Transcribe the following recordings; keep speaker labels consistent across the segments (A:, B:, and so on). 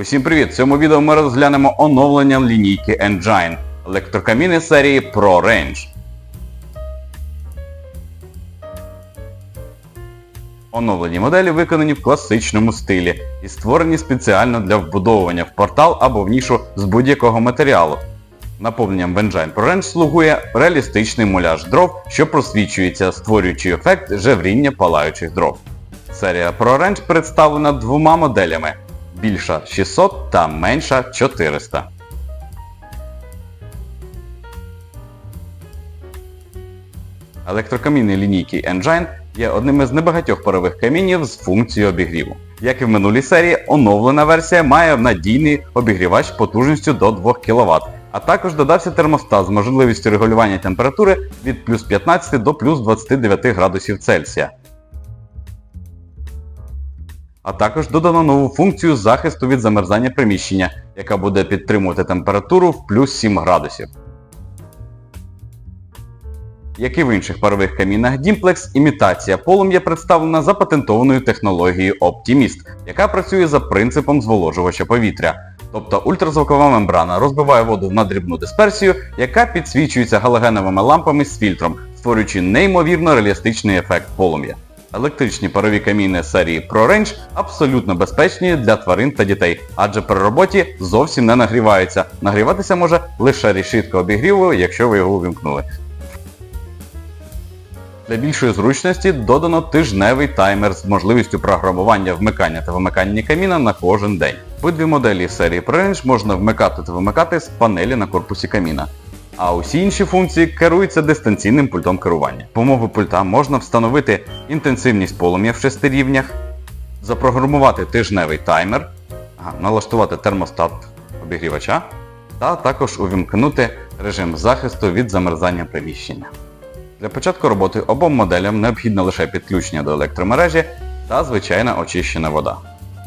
A: Усім привіт! В цьому відео ми розглянемо оновлення лінійки Engine електрокаміни серії Pro Range. Оновлені моделі виконані в класичному стилі і створені спеціально для вбудовування в портал або в нішу з будь-якого матеріалу. Наповненням в Engine Pro Range слугує реалістичний муляж дров, що просвічується, створюючи ефект жевріння палаючих дров. Серія Pro Range представлена двома моделями більша 600 та менша 400. Електрокамінні лінійки Engine є одним із небагатьох парових камінів з функцією обігріву. Як і в минулій серії, оновлена версія має надійний обігрівач потужністю до 2 кВт, а також додався термостат з можливістю регулювання температури від плюс 15 до плюс 29 градусів Цельсія. А також додано нову функцію захисту від замерзання приміщення, яка буде підтримувати температуру в плюс 7 градусів. Як і в інших парових камінах Dimplex, імітація полум'я представлена запатентованою технологією Optimist, яка працює за принципом зволожувача повітря. Тобто ультразвукова мембрана розбиває воду на дрібну дисперсію, яка підсвічується галогеновими лампами з фільтром, створюючи неймовірно реалістичний ефект полум'я. Електричні парові каміни серії Pro Range абсолютно безпечні для тварин та дітей, адже при роботі зовсім не нагріваються. Нагріватися може лише решітка обігріву, якщо ви його увімкнули. Для більшої зручності додано тижневий таймер з можливістю програмування вмикання та вимикання каміна на кожен день. Обидві моделі серії ProRange можна вмикати та вимикати з панелі на корпусі каміна. А усі інші функції керуються дистанційним пультом керування. З допомогою пульта можна встановити інтенсивність полум'я в 6 рівнях, запрограмувати тижневий таймер, налаштувати термостат обігрівача та також увімкнути режим захисту від замерзання приміщення. Для початку роботи обом моделям необхідно лише підключення до електромережі та звичайна очищена вода.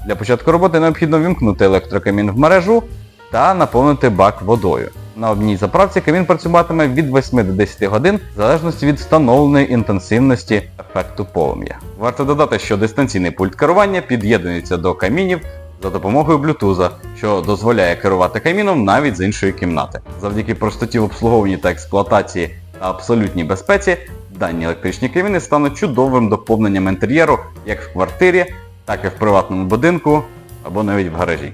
A: Для початку роботи необхідно вімкнути електрокамін в мережу та наповнити бак водою. На одній заправці камін працюватиме від 8 до 10 годин в залежності від встановленої інтенсивності ефекту полум'я. Варто додати, що дистанційний пульт керування під'єднується до камінів за допомогою Bluetooth, що дозволяє керувати каміном навіть з іншої кімнати. Завдяки простоті в обслуговуванні та експлуатації та абсолютній безпеці, дані електричні каміни стануть чудовим доповненням інтер'єру як в квартирі, так і в приватному будинку або навіть в гаражі.